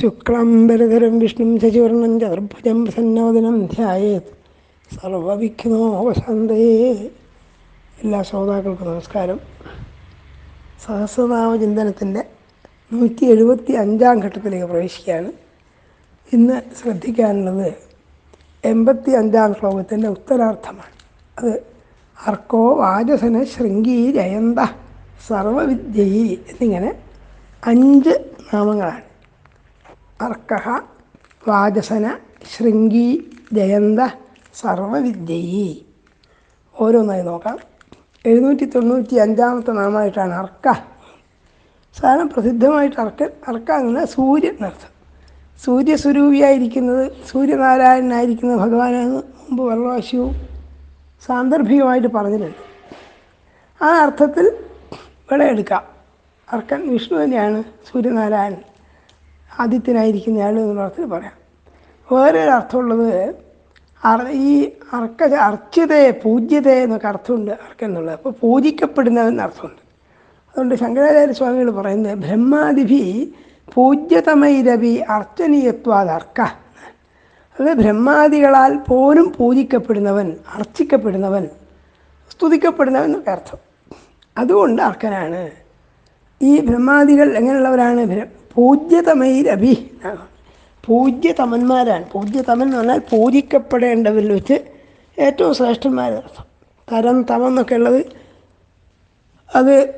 ശുക്ലാംബരധരം വിഷ്ണു ശശിവർണം ചതുർഭുജം പ്രസന്നോദനം ധ്യായേത്. സർവവിഘ്നോപശാന്തയേ എല്ലാ ശ്രോതാക്കൾക്കും നമസ്കാരം. സഹസ്രനാമ ചിന്തനത്തിന്റെ നൂറ്റി എഴുപത്തി അഞ്ചാം ഘട്ടത്തിലേക്ക് പ്രവേശിക്കുകയാണ്. ഇന്ന് ശ്രദ്ധിക്കാനുള്ളത് എൺപത്തി അഞ്ചാം ശ്ലോകത്തിന്റെ ഉത്തരാർത്ഥമാണ്. അത് അർക്കോ വാചസന ശൃംഗി ജയന്ത സർവവിദ്യയി എന്നിങ്ങനെ അഞ്ച് നാമങ്ങളാണ്. അർക്കഹ വാചസന ശൃംഗി ജയന്ത സർവവിദ്യയി ഓരോന്നായി നോക്കാം. എഴുന്നൂറ്റി തൊണ്ണൂറ്റി അഞ്ചാമത്തെ നാമമായിട്ടാണ് അർക്ക. സാധാരണ പ്രസിദ്ധമായിട്ട് അർക്ക അർക്ക എന്ന സൂര്യൻ എന്നർത്ഥം സൂര്യസ്വരൂപിയായിരിക്കുന്നത് സൂര്യനാരായണനായിരിക്കുന്നത് ഭഗവാനെന്ന് മുമ്പ് വർണവാശിയും സാന്ദർഭികമായിട്ട് പറഞ്ഞിട്ടുണ്ട്. ആ അർത്ഥത്തിൽ വിളയെടുക്കാം. അർക്കൻ വിഷ്ണു തന്നെയാണ് സൂര്യനാരായണൻ. ആദിത്യനായിരിക്കുന്നയാൾ എന്ന് അർത്ഥത്തിൽ പറയാം. വേറൊരു അർത്ഥമുള്ളത് ഈ അർക്ക അർച്ചതയെ പൂജ്യതയെ എന്നൊക്കെ അർത്ഥമുണ്ട് അർക്ക എന്നുള്ളത്. അപ്പോൾ പൂജിക്കപ്പെടുന്നതെന്ന് അർത്ഥമുണ്ട്. അതുകൊണ്ട് ശങ്കരാചാര്യ സ്വാമികൾ പറയുന്നത് ബ്രഹ്മാദിഭി പൂജ്യതമൈരവി അർച്ചനീയത്വാത് അർക്ക. അത് ബ്രഹ്മാദികളാൽ പോലും പൂജിക്കപ്പെടുന്നവൻ അർച്ചിക്കപ്പെടുന്നവൻ സ്തുതിക്കപ്പെടുന്നവൻ എന്നൊക്കെ അർത്ഥം. അതുകൊണ്ട് അർക്കനാണ്. ഈ ബ്രഹ്മാദികൾ എങ്ങനെയുള്ളവരാണ്? പൂജ്യതമൈരഭി. പൂജ്യതമന്മാരാണ്. പൂജ്യതമൻ എന്ന് പറഞ്ഞാൽ പൂജിക്കപ്പെടേണ്ടവരിൽ വെച്ച് ഏറ്റവും ശ്രേഷ്ഠന്മാരർത്ഥം തരം തമം എന്നൊക്കെ ഉള്ളത് അത്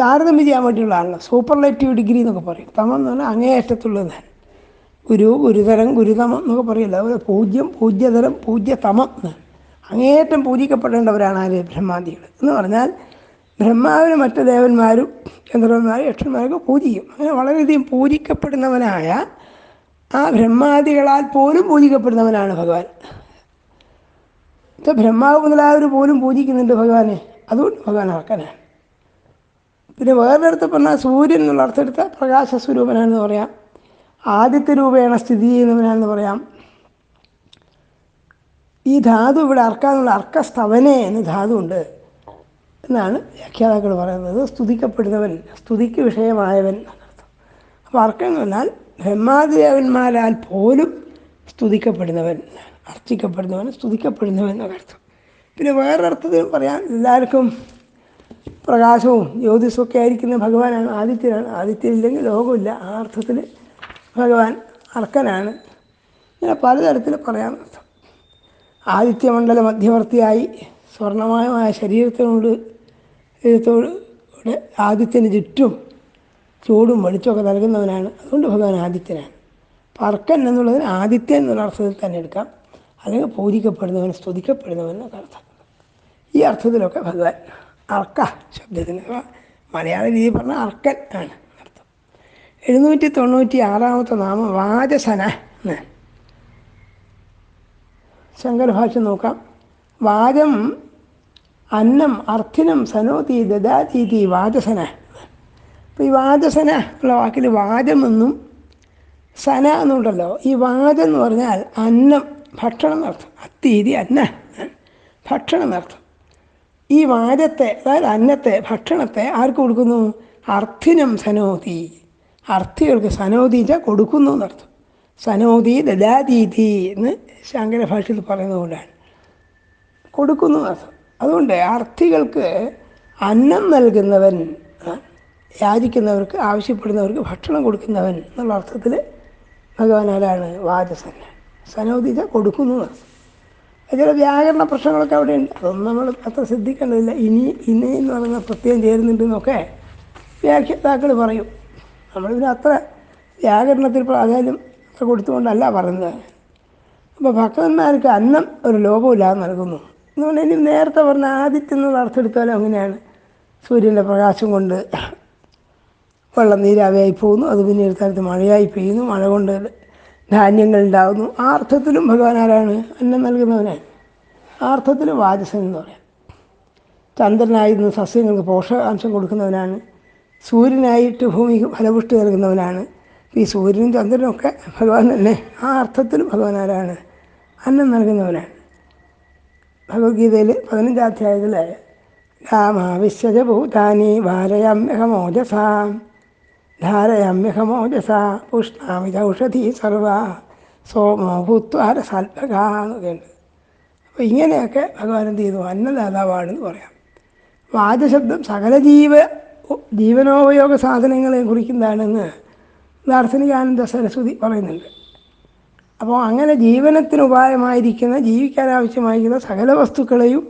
താരതമ്യം ചെയ്യാൻ വേണ്ടിയുള്ളതാണല്ലോ സൂപ്പർലേറ്റീവ് ഡിഗ്രി എന്നൊക്കെ പറയും. തമം എന്ന് പറഞ്ഞാൽ അങ്ങേയറ്റത്തുള്ളതാണ്. ഗുരു ഗുരുതരം ഗുരുതമം എന്നൊക്കെ പറയില്ല. അതുപോലെ പൂജ്യം പൂജ്യതരം പൂജ്യതമം എന്നാണ്. അങ്ങേയറ്റം പൂജിക്കപ്പെടേണ്ടവരാണ് ആര് ബ്രഹ്മാദികൾ. എന്ന് പറഞ്ഞാൽ ബ്രഹ്മാവിന് മറ്റ് ദേവന്മാരും ചന്ദ്രന്മാരും യക്ഷന്മാരൊക്കെ പൂജിക്കും. അങ്ങനെ വളരെയധികം പൂജിക്കപ്പെടുന്നവനായ ആ ബ്രഹ്മാദികളാൽ പോലും പൂജിക്കപ്പെടുന്നവനാണ് ഭഗവാൻ. ബ്രഹ്മാവ് മുതലായവർ പോലും പൂജിക്കുന്നുണ്ട് ഭഗവാനെ. അതുകൊണ്ട് ഭഗവാൻ അർക്കനാണ് പിന്നെ വേറൊരിടത്ത് പറഞ്ഞാൽ സൂര്യൻ എന്നുള്ള അർത്ഥമെടുത്ത പ്രകാശ സ്വരൂപനാണെന്ന് പറയാം. ആദിത്യ രൂപേണ സ്ഥിതി ചെയ്യുന്നവനാണെന്ന് പറയാം. ഈ ധാതു ഇവിടെ അർക്കാന്നുള്ള അർക്കസ്തവനെ എന്ന് ധാതു ഉണ്ട് എന്നാണ് വ്യാഖ്യാതാക്കൾ പറയുന്നത്. സ്തുതിക്കപ്പെടുന്നവൻ സ്തുതിക്ക് വിഷയമായവൻ എന്നർത്ഥം. അപ്പോൾ അർക്കം എന്ന് പറഞ്ഞാൽ ബ്രഹ്മാദേവന്മാരാൽ പോലും സ്തുതിക്കപ്പെടുന്നവൻ അർച്ചിക്കപ്പെടുന്നവൻ സ്തുതിക്കപ്പെടുന്നവൻ എന്നർത്ഥം പിന്നെ വേറൊരർത്ഥത്തിൽ പറയാം എല്ലാവർക്കും പ്രകാശവും ജ്യോതിഷവും ഒക്കെ ആയിരിക്കുന്ന ഭഗവാനാണ് ആദിത്യനാണ്. ആദിത്യൻ ഇല്ലെങ്കിൽ ലോകമില്ല. ആ അർത്ഥത്തിൽ ഭഗവാൻ അർക്കനാണ്. ഇങ്ങനെ പലതരത്തിൽ പറയാൻ ആദിത്യമണ്ഡല മധ്യവർത്തിയായി സ്വർണമയമായ ശരീരത്തിനോട് കൂടെ ആദിത്യന് ചുറ്റും ചൂടും വെളിച്ചമൊക്കെ നൽകുന്നവനാണ്. അതുകൊണ്ട് ഭഗവാൻ ആദിത്യനാണ്. പർക്കൻ എന്നുള്ളതിന് ആദിത്യൻ എന്നുള്ള അർത്ഥത്തിൽ തന്നെ എടുക്കാം. അല്ലെങ്കിൽ പൂജിക്കപ്പെടുന്നവൻ സ്തുതിക്കപ്പെടുന്നവൻ എന്നൊക്കെ അർത്ഥം. ഈ അർത്ഥത്തിലൊക്കെ ഭഗവാൻ അർക്ക ശബ്ദത്തിന് മലയാള രീതിയിൽ പറഞ്ഞാൽ അർക്കൻ ആണ് അർത്ഥം. എഴുന്നൂറ്റി തൊണ്ണൂറ്റി ആറാമത്തെ നാമം വാചസന എന്നാണ് ശങ്കരഭാഷ്യം നോക്കാം. വാചം അന്നം അർത്ഥിനം സനോതി ദദാതീതി വാചസന. അപ്പോൾ ഈ വാചസന ഉള്ള വാക്കിൽ വാചമെന്നും സന എന്നുണ്ടല്ലോ. ഈ വാചം എന്ന് പറഞ്ഞാൽ അന്നം ഭക്ഷണം എന്നർത്ഥം അത്തീതി അന്ന. ഭക്ഷണം എന്നർത്ഥം ഈ വാചത്തെ അതായത് അന്നത്തെ ഭക്ഷണത്തെ ആർക്ക് കൊടുക്കുന്നു? അർത്ഥിനം സനോതി. അർത്ഥികൾക്ക് സനോതീച്ച കൊടുക്കുന്നു എന്നർത്ഥം സനോതി ദദാതീതി എന്ന് ശങ്കര ഭാഷയിൽ പറയുന്നതുകൊണ്ടാണ് കൊടുക്കുന്നു എന്നർത്ഥം അതുകൊണ്ട് അർത്ഥികൾക്ക് അന്നം നൽകുന്നവൻ യാചിക്കുന്നവർക്ക് ആവശ്യപ്പെടുന്നവർക്ക് ഭക്ഷണം കൊടുക്കുന്നവൻ എന്നുള്ള അർത്ഥത്തിൽ ഭഗവാൻ ആരാണ് വാചസൻ സനോദിത കൊടുക്കുന്നു ചില വ്യാകരണ പ്രശ്നങ്ങളൊക്കെ അവിടെ ഉണ്ട് അതൊന്നും നമ്മൾ അത്ര ശ്രദ്ധിക്കേണ്ടതില്ല. ഇനി ഇനി എന്ന് പറയുന്ന പ്രത്യേകം ചേരുന്നുണ്ടെന്നൊക്കെ വ്യാഖ്യാതാക്കൾ പറയും. നമ്മൾ പിന്നെ അത്ര വ്യാകരണത്തിൽ പ്രാധാന്യം കൊടുത്തുകൊണ്ടല്ല പറയുന്നത്. അപ്പോൾ ഭക്തന്മാർക്ക് അന്നം ഒരു ലോകമില്ലാതെ നൽകുന്നു. പറഞ്ഞാൽ ഇനി നേരത്തെ പറഞ്ഞ ആദിത്യം എന്നുള്ള വളർത്തെടുത്താലും അങ്ങനെയാണ്. സൂര്യന്റെ പ്രകാശം കൊണ്ട് വെള്ളം നീരാവിയായി പോകുന്നു. അത് പിന്നെ എടുത്തടുത്ത് മഴയായി പെയ്യുന്നു. മഴ കൊണ്ട് ധാന്യങ്ങൾ ഉണ്ടാകുന്നു. ആ അർത്ഥത്തിലും ഭഗവാൻ ആരാണ്? അന്നം നൽകുന്നവനാണ്. ആ അർത്ഥത്തിലും വാചസൻ എന്ന് പറയാം. ചന്ദ്രനായിരുന്ന സസ്യങ്ങൾക്ക് പോഷകാംശം കൊടുക്കുന്നവനാണ്. സൂര്യനായിട്ട് ഭൂമിക്ക് ഫലപുഷ്ടി നൽകുന്നവനാണ്. ഈ സൂര്യനും ചന്ദ്രനും ഒക്കെ ഭഗവാൻ തന്നെ. ആ അർത്ഥത്തിലും ഭഗവാൻ ആരാണ്? അന്നം നൽകുന്നവനാണ്. ഭഗവത്ഗീതയിൽ പതിനഞ്ചാം അധ്യായത്തിൽ രാമാവിശ്വജ ഭൂതാനി ഭാരയാമ്യഹമോജസാം ധാരയമ്യഹമോജസ പുഷ്ണാമി ഔഷധി സർവ സോമോ ഭൂത്വാര സാൽപക എന്നൊക്കെയുണ്ട് അപ്പോൾ ഇങ്ങനെയൊക്കെ ഭഗവാൻ എന്ത് ചെയ്തു. അന്നദാതാവാണെന്ന് പറയാം. വാചശബ്ദം സകല ജീവ ജീവനോപയോഗ സാധനങ്ങളെ കുറിക്കുന്നതാണെന്ന് ദാർശനികാനന്ദ സരസ്വതി പറയുന്നുണ്ട്. അപ്പോൾ അങ്ങനെ ജീവനത്തിന് ഉപായമായിരിക്കുന്ന ജീവിക്കാൻ ആവശ്യമായിരിക്കുന്ന സകല വസ്തുക്കളെയും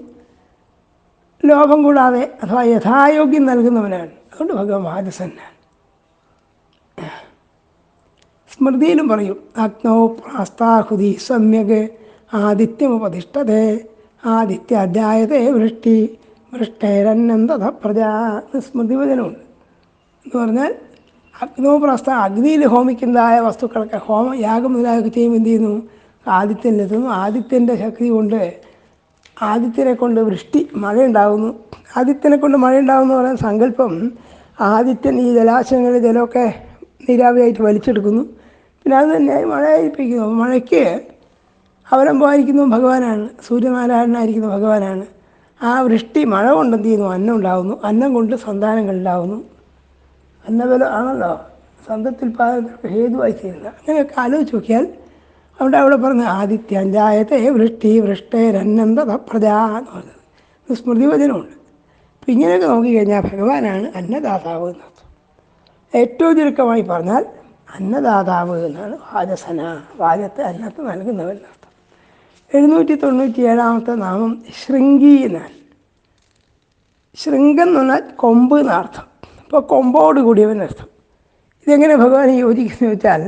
ലോഭം കൂടാതെ അഥവാ യഥായോഗ്യം നൽകുന്നവനാണ്. അതുകൊണ്ട് ഭഗവാൻ വാദസന്നാണ് സ്മൃതിയിലും പറയും അഗ്നോ പ്രാസ്താഹുതി സമ്യക് ആദിത്യമുപതിഷ്ഠതേ ആദിത്യ അധ്യായതേ വൃഷ്ടി വൃഷ്ടേരന്നന്തത പ്രജാ സ്മൃതിവചനമുണ്ട്. എന്ന് പറഞ്ഞാൽ അഗ്നോപ്രസ്ഥ അഗ്നിയിൽ ഹോമിക്കുന്നതായ വസ്തുക്കളൊക്കെ ഹോമ യാഗം മുതലായൊക്കെ ചെയ്യുമ്പോൾ എന്ത് ചെയ്യുന്നു? ആദിത്യനിലെത്തുന്നു ആദിത്യന്റെ ശക്തി കൊണ്ട് ആദിത്യനെ കൊണ്ട് വൃഷ്ടി മഴയുണ്ടാകുന്നു ആദിത്യനെ കൊണ്ട് മഴയുണ്ടാകുന്നു പറയുന്ന സങ്കല്പം ആദിത്യൻ ഈ ജലാശയങ്ങളിൽ ജലമൊക്കെ നീരാവിയായിട്ട് വലിച്ചെടുക്കുന്നു. പിന്നെ അത് തന്നെ മഴയായിരിപ്പിക്കുന്നു മഴയ്ക്ക് അവലംബമായിരിക്കുന്നു ഭഗവാനാണ്. സൂര്യനാരായണനായിരിക്കുന്ന ഭഗവാനാണ്. ആ വൃഷ്ടി മഴ കൊണ്ട് എന്ത് ചെയ്യുന്നു? അന്നം ഉണ്ടാകുന്നു അന്നം കൊണ്ട് സന്താനങ്ങൾ ഉണ്ടാകുന്നു അന്നബലം ആണല്ലോ. സന്തത്യുൽപാദനത്തിന് ഹേതുവായി തീരുന്നത് അങ്ങനെയൊക്കെ ആലോചിച്ച് നോക്കിയാൽ അവിടെ അവിടെ പറഞ്ഞ ആദിത്യഞ്ചായത്തെ വൃഷ്ടി വൃഷ്ടേരന്നന്ത പ്രജ എന്ന് പറഞ്ഞത്. സ്മൃതി സ്മൃതിവചനമുണ്ട് അപ്പം ഇങ്ങനെയൊക്കെ നോക്കിക്കഴിഞ്ഞാൽ ഭഗവാനാണ് അന്നദാതാവ് എന്നർത്ഥം. ഏറ്റവും ചുരുക്കമായി പറഞ്ഞാൽ അന്നദാതാവ് എന്നാണ് വാചസന. വാചത്തെ അന്നത്ത് നൽകുന്നവൻ എന്നർത്ഥം. എഴുന്നൂറ്റി തൊണ്ണൂറ്റി ഏഴാമത്തെ നാമം ശൃംഗി എന്നാണ് ശൃംഗം എന്ന് പറഞ്ഞാൽ കൊമ്പ് എന്നർത്ഥം. അപ്പോൾ കൊമ്പോട് കൂടിയവൻ അർത്ഥം ഇതെങ്ങനെ ഭഗവാൻ യോജിക്കുന്നു വെച്ചാൽ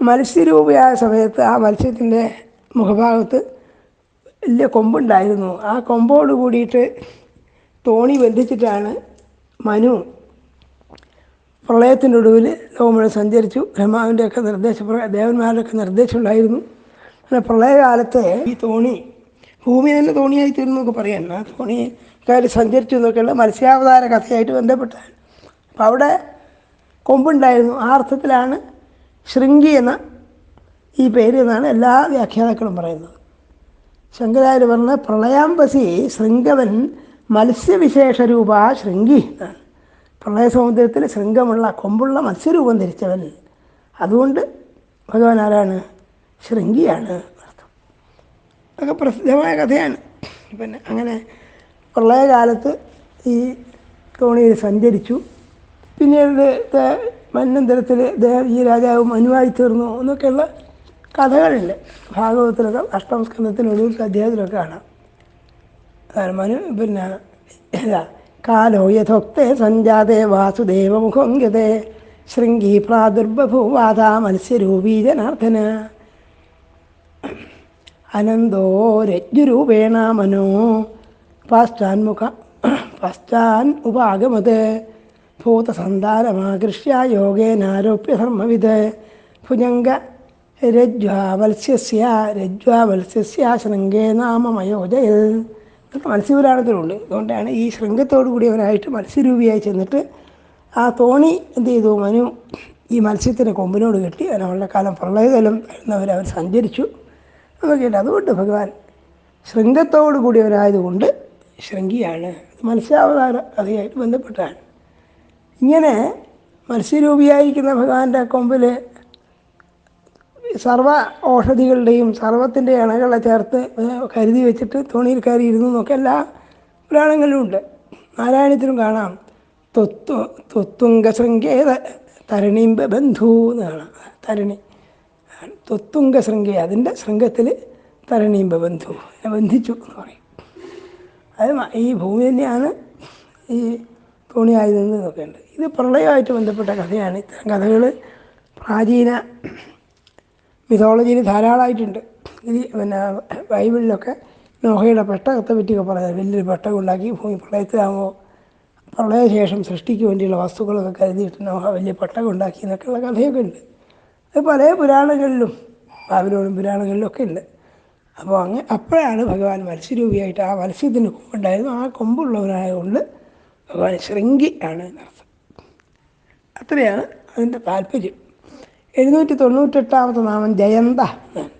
മത്സ്യരൂപയായ സമയത്ത് ആ മത്സ്യത്തിന്റെ മുഖഭാഗത്ത് വലിയ കൊമ്പുണ്ടായിരുന്നു. ആ കൊമ്പോട് കൂടിയിട്ട് തോണി ബന്ധിച്ചിട്ടാണ് മനു പ്രളയത്തിന്റെ ഒടുവിൽ ലോകമുഴ സഞ്ചരിച്ചു. ബ്രഹ്മാവിന്റെയൊക്കെ നിർദ്ദേശം ദേവന്മാരുടെയൊക്കെ നിർദ്ദേശം ഉണ്ടായിരുന്നു അങ്ങനെ പ്രളയകാലത്ത് ഈ തോണി ഭൂമി തന്നെ തോണിയായി തീർന്നു എന്നൊക്കെ പറയാൻ. ആ തോണി കാര്യം സഞ്ചരിച്ചു എന്നൊക്കെയുള്ള മത്സ്യാവതാര കഥയായിട്ട് ബന്ധപ്പെട്ടാണ്. അപ്പോൾ അവിടെ കൊമ്പുണ്ടായിരുന്നു. ആ അർത്ഥത്തിലാണ് ശൃംഗി എന്ന ഈ പേര് എന്നാണ് എല്ലാ വ്യാഖ്യാതാക്കളും പറയുന്നത്. ശങ്കരാചാര്യ പറഞ്ഞ പ്രളയാംബസി ശൃംഗവൻ മത്സ്യവിശേഷ രൂപ ശൃംഗി എന്നാണ്. പ്രളയ സമുദ്രത്തിൽ ശൃംഗമുള്ള കൊമ്പുള്ള മത്സ്യരൂപം ധരിച്ചവൻ. അതുകൊണ്ട് ഭഗവാൻ ആരാണ്? ശൃംഗിയാണ് അർത്ഥം അതൊക്കെ പ്രസിദ്ധമായ കഥയാണ്. പിന്നെ അങ്ങനെ പ്രളയകാലത്ത് ഈ തോണിയിൽ സഞ്ചരിച്ചു. പിന്നീട് മന്നന്തരത്തിൽ ഈ രാജാവ് മനുവായി തീർന്നു എന്നൊക്കെയുള്ള കഥകളുണ്ട്. ഭാഗവതത്തിലൊക്കെ അഷ്ടം സ്കന്ധത്തിനൊടുവിൽ അദ്ദേഹത്തിലൊക്കെ കാണാം മനു പിന്നെ കാലോ യഥോക്തേ സഞ്ജാതേ വാസുദേവ ഗതേ ശൃംഗി പ്രാദുർബഭൂവാത മത്സ്യരൂപീ ജനാർദ്ദന. അനന്തോ രജ്ജുരൂപേണ മനോ പാശ്ചാൻമുഖ പാശ്ചാൻ ഉപാഗമത്. ഭൂതസന്താനമാകൃഷ്യ യോഗേനാരോപ്യ ധർമ്മവിത് ഭുജംഗ രജ്വാവത്സ്യ രജ്വാവത്സ്യ ശൃംഗേ നാമമയോജയൽ ഇതൊക്കെ മത്സ്യപുരാണത്തിലുണ്ട്. അതുകൊണ്ടാണ് ഈ ശൃംഗത്തോടു കൂടിയവനായിട്ട് മത്സ്യരൂപിയായി ചെന്നിട്ട് ആ തോണി എന്ത് ചെയ്തു? മനു ഈ മത്സ്യത്തിന്റെ കൊമ്പിനോട് കെട്ടി അവനവളുടെ കാലം പ്രളയതലം വരുന്നവർ അവർ സഞ്ചരിച്ചു. അതൊക്കെയുണ്ട്. അതുകൊണ്ട് ഭഗവാൻ ശൃംഗത്തോടു കൂടിയവനായതുകൊണ്ട് ശൃംഗിയാണ്. മത്സ്യാവതാര കഥയായിട്ട് ബന്ധപ്പെട്ടാണ്. ഇങ്ങനെ മത്സ്യരൂപിയായിരിക്കുന്ന ഭഗവാന്റെ കൊമ്പിൽ സർവ ഔഷധികളുടെയും സർവത്തിന്റെ ഇണകളെ ചേർത്ത് കരുതി വെച്ചിട്ട് തോണിയിൽ കയറി ഇരുന്നു എന്നൊക്കെ എല്ലാ പുരാണങ്ങളിലും ഉണ്ട്. നാരായണത്തിലും കാണാം. തൊത്തു തൊത്തുങ്ക തരണിമ്പ ബന്ധു എന്ന് കാണാം തരണി. തൊത്തുങ്ക ശൃംഗേ അതിന്റെ ശൃംഗത്തിൽ തരണിമ്പ ബന്ധു ബന്ധിച്ചു എന്ന് പറയും. അത് ഈ ഭൂമി തന്നെയാണ് തോണിയായി നിന്നതൊക്കെ ഉണ്ട് ഇത് പ്രളയമായിട്ട് ബന്ധപ്പെട്ട കഥയാണ്. ഇത്തരം കഥകൾ പ്രാചീന മിഥോളജിയിൽ ധാരാളമായിട്ടുണ്ട്. ഇത് പിന്നെ ബൈബിളിലൊക്കെ നോഹയുടെ പെട്ടകത്തെ പറ്റിയൊക്കെ പറയുന്നത് വലിയൊരു പെട്ടകം ഉണ്ടാക്കി ഭൂമി പ്രളയത്തിലാകുമ്പോൾ പ്രളയശേഷം സൃഷ്ടിക്ക് വേണ്ടിയുള്ള വസ്തുക്കളൊക്കെ കരുതിയിട്ട് നോഹ വലിയ പെട്ടകം ഉണ്ടാക്കി എന്നൊക്കെയുള്ള കഥയൊക്കെ ഉണ്ട്. അത് പല പുരാണങ്ങളിലും ബാബിലോണും പുരാണങ്ങളിലും ഒക്കെ ഉണ്ട്. അപ്പോൾ അങ്ങ് അപ്പോഴാണ് ഭഗവാൻ മത്സ്യരൂപിയായിട്ട് ആ മത്സ്യത്തിന് കൊമ്പുണ്ടായിരുന്നു. ആ കൊമ്പുള്ളവനായതുകൊണ്ട് ശൃംഗി ആണ് എന്നർത്ഥം അത്രയാണ് അതിന്റെ താല്പര്യം. എഴുന്നൂറ്റി തൊണ്ണൂറ്റെട്ടാമത്തെ നാമം ജയന്ത എന്നാണ്.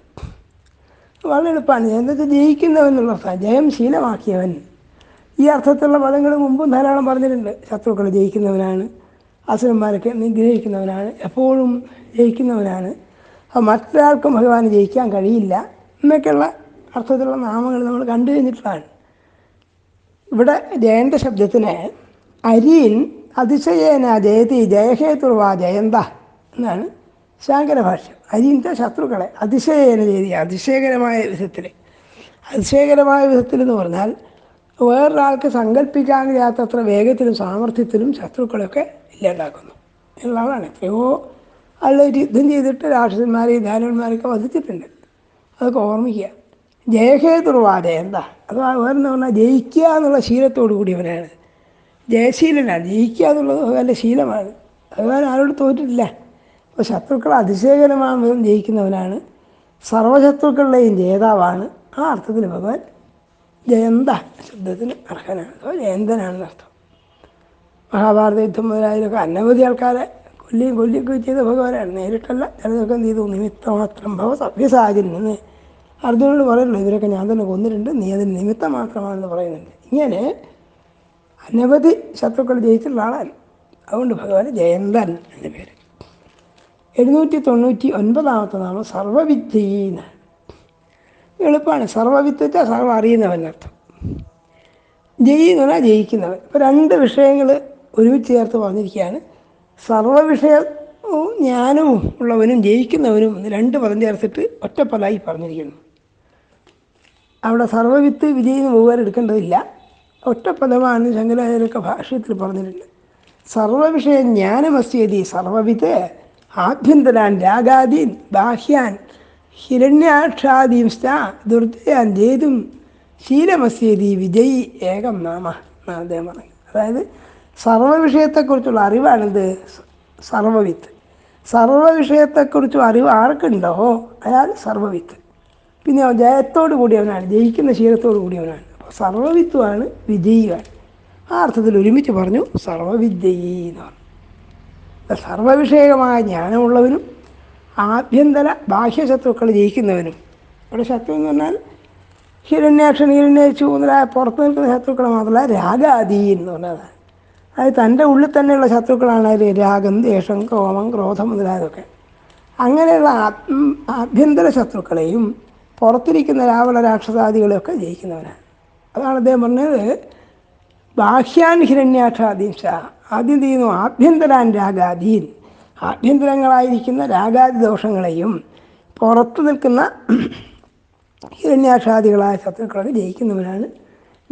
വളരെ എളുപ്പമാണ്. ജയന്തത്തെ ജയിക്കുന്നവൻ എന്നുള്ള അർത്ഥം. ജയം ശീലമാക്കിയവൻ. ഈ അർത്ഥത്തിലുള്ള പദങ്ങൾ മുമ്പും ധാരാളം പറഞ്ഞിട്ടുണ്ട്. ശത്രുക്കൾ ജയിക്കുന്നവനാണ്. അസുരന്മാരൊക്കെ നിഗ്രഹിക്കുന്നവനാണ്. എപ്പോഴും ജയിക്കുന്നവനാണ്. അപ്പോൾ മറ്റൊരാൾക്കും ഭഗവാന് ജയിക്കാൻ കഴിയില്ല എന്നൊക്കെയുള്ള അർത്ഥത്തിലുള്ള നാമങ്ങൾ നമ്മൾ കണ്ടു കഴിഞ്ഞിട്ടുള്ളതാണ്. ഇവിടെ ജയന്ത ശബ്ദത്തിന് അരിൻ അതിശയേന ജയതി ജയഹേതുർവാ ജയന്ത എന്നാണ് ശാങ്കര ഭാഷ്യം അരിന്റെ ശത്രുക്കളെ അതിശയേന ജയതി അതിശയകരമായ വിധത്തിൽ അതിശയകരമായ വിധത്തിൽ എന്ന് പറഞ്ഞാൽ വേറൊരാൾക്ക് സങ്കല്പിക്കാൻ കഴിയാത്തത്ര വേഗത്തിലും സാമർഥ്യത്തിലും ശത്രുക്കളെയൊക്കെ ഇല്ലാണ്ടാക്കുന്നു. എന്നുള്ളതാണ് എത്രയോ അല്ല യുദ്ധം ചെയ്തിട്ട് രാക്ഷസന്മാരെയും ദാനവന്മാരെയൊക്കെ വധിച്ചിട്ടുണ്ട്. അതൊക്കെ ഓർമ്മിക്കുക. ജയഹേതുർവാ എന്താ അഥവാ വേറെന്ന് പറഞ്ഞാൽ ജയിക്കുക എന്നുള്ള ശീലത്തോടു കൂടിയവനാണ് ജയശീലനാണ് ജയിക്കുക എന്നുള്ളത് ഭഗവാന്റെ ശീലമാണ്. ഭഗവാൻ ആരോട് തോറ്റിട്ടില്ല. അപ്പോൾ ശത്രുക്കൾ അതിശയകരമായ വിധം ജയിക്കുന്നവനാണ്. സർവശത്രുക്കളുടെയും ജേതാവാണ്. ആ അർത്ഥത്തിൽ ഭഗവാൻ ജയന്ത ശബ്ദത്തിന് അർഹനാണ്. അഥവാ ജയന്തനാണെന്ന് അർത്ഥം. മഹാഭാരത യുദ്ധം മുതലായതിലൊക്കെ അനവധി ആൾക്കാരെ കൊല്ലിയും കൊല്ലിയൊക്കെ ചെയ്ത ഭഗവാനാണ്. നേരിട്ടല്ല ചിലതൊക്കെ എന്ത് ചെയ്തു? നിമിത്തമാത്രം ഭവ സഭ്യസാഹചര്യം എന്ന് അർജുനോട് പറയുള്ളൂ ഇവരൊക്കെ ഞാൻ തന്നെ കൊന്നിട്ടുണ്ട് നീ അതിന് നിമിത്തം മാത്രമാണെന്ന് പറയുന്നുണ്ട്. ഇങ്ങനെ അനവധി ശത്രുക്കൾ ജയിച്ചിട്ടുള്ള ആളാണ്. അതുകൊണ്ട് ഭഗവാൻ ജയന്തൻ എന്ന പേര്. എഴുന്നൂറ്റി തൊണ്ണൂറ്റി ഒൻപതാമത്തെ നാമം സർവവിദ്യീന്ന് എളുപ്പമാണ്. സർവവിദ്യ സർവ അറിയുന്നവനർത്ഥം ജയി എന്ന് പറഞ്ഞാൽ ജയിക്കുന്നവൻ. ഇപ്പോൾ രണ്ട് വിഷയങ്ങൾ ഒരുമിച്ച് ചേർത്ത് പറഞ്ഞിരിക്കുകയാണ്. സർവവിഷയവും ജ്ഞാനവും ഉള്ളവനും ജയിക്കുന്നവനും എന്ന് രണ്ട് പദം ചേർത്തിട്ട് ഒറ്റപ്പദമായി പറഞ്ഞിരിക്കുന്നു. അവിടെ സർവവിത്ത് വിജയിന്ന് പോകാൻ എടുക്കേണ്ടതില്ല. ഒറ്റപ്പദമാണ് ശങ്കരാചാര്യൊക്കെ ഭാഷ്യത്തിൽ പറഞ്ഞിട്ടുണ്ട്. സർവവിഷയ ജ്ഞാനമസ്യതി സർവവിത്ത് ആഭ്യന്തരാൻ രാഗാദീൻ ബാഹ്യാൻ ഹിരണ്യാക്ഷാദീംശ്ച ദുർജയാൻ ജേതും ശീലമസ്യതി വിജയി ഏകം നാമ എന്നാണ് അദ്ദേഹം പറഞ്ഞത്. അതായത് സർവവിഷയത്തെക്കുറിച്ചുള്ള അറിവാണിത് സർവവിത്ത്. സർവവിഷയത്തെക്കുറിച്ച് അറിവ് ആർക്കുണ്ടോ? അയാൾ സർവവിത്ത്. പിന്നെ ജയത്തോടു കൂടിയവനാണ് ജയിക്കുന്ന ശീലത്തോടു കൂടിയവനാണ് സർവവിത്വമാണ് വിജയിയാണ് ആ അർത്ഥത്തിൽ ഒരുമിച്ച് പറഞ്ഞു സർവവിദ്യയി എന്ന് പറഞ്ഞു. സർവവിഷയകമായ ജ്ഞാനമുള്ളവനും ആഭ്യന്തര ബാഹ്യ ശത്രുക്കൾ ജയിക്കുന്നവനും. ഇവിടെ ശത്രു എന്ന് പറഞ്ഞാൽ ഹിരണ്യാക്ഷൻ ഹിരണ്യച്ചു മുതലായ പുറത്ത് നിൽക്കുന്ന ശത്രുക്കളെ മാത്രമല്ല രാഗാദി എന്ന് പറഞ്ഞതാണ്. അതായത് തന്റെ ഉള്ളിൽ തന്നെയുള്ള ശത്രുക്കളാണ് അതിൽ രാഗം ദേഷം കോപം ക്രോധം മുതലായതൊക്കെ. അങ്ങനെയുള്ള ആഭ്യന്തര ശത്രുക്കളെയും പുറത്തിരിക്കുന്ന രാവണ രാക്ഷസാദികളെയൊക്കെ ജയിക്കുന്നവനാണ് അതാണ് അദ്ദേഹം പറഞ്ഞത്. ബാഹ്യാൻ ഹിരണ്യാക്ഷാദീംശ ആദ്യം ചെയ്യുന്നു ആഭ്യന്തരാൻ രാഗാദീൻ. ആഭ്യന്തരങ്ങളായിരിക്കുന്ന രാഗാദി ദോഷങ്ങളെയും പുറത്തു നിൽക്കുന്ന ഹിരണ്യാക്ഷാദികളായ ശത്രുക്കളൊക്കെ ജയിക്കുന്നവനാണ്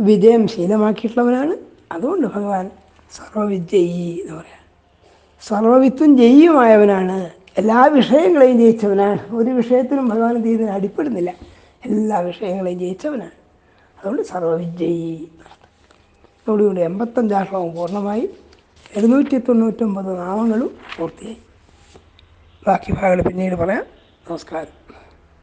വിജയം ശീലമാക്കിയിട്ടുള്ളവനാണ് അതുകൊണ്ട് ഭഗവാൻ സർവവിജയി എന്ന് പറയാം. സർവവിത്തും ജയിയുമായവനാണ്. എല്ലാ വിഷയങ്ങളെയും ജയിച്ചവനാണ്. ഒരു വിഷയത്തിനും ഭഗവാൻ ചെയ്യുന്നതിന് അടിപ്പെടുന്നില്ല. എല്ലാ വിഷയങ്ങളെയും ജയിച്ചവനാണ്. അതുകൊണ്ട് സർവവിദ്യയി അതോടുകൂടി എൺപത്തഞ്ചാശ്രമം പൂർണമായി. എഴുന്നൂറ്റി തൊണ്ണൂറ്റൊമ്പത് നാമങ്ങളും പൂർത്തിയായി. ബാക്കി ഭാഗങ്ങൾ പിന്നീട് പറയാം. നമസ്കാരം.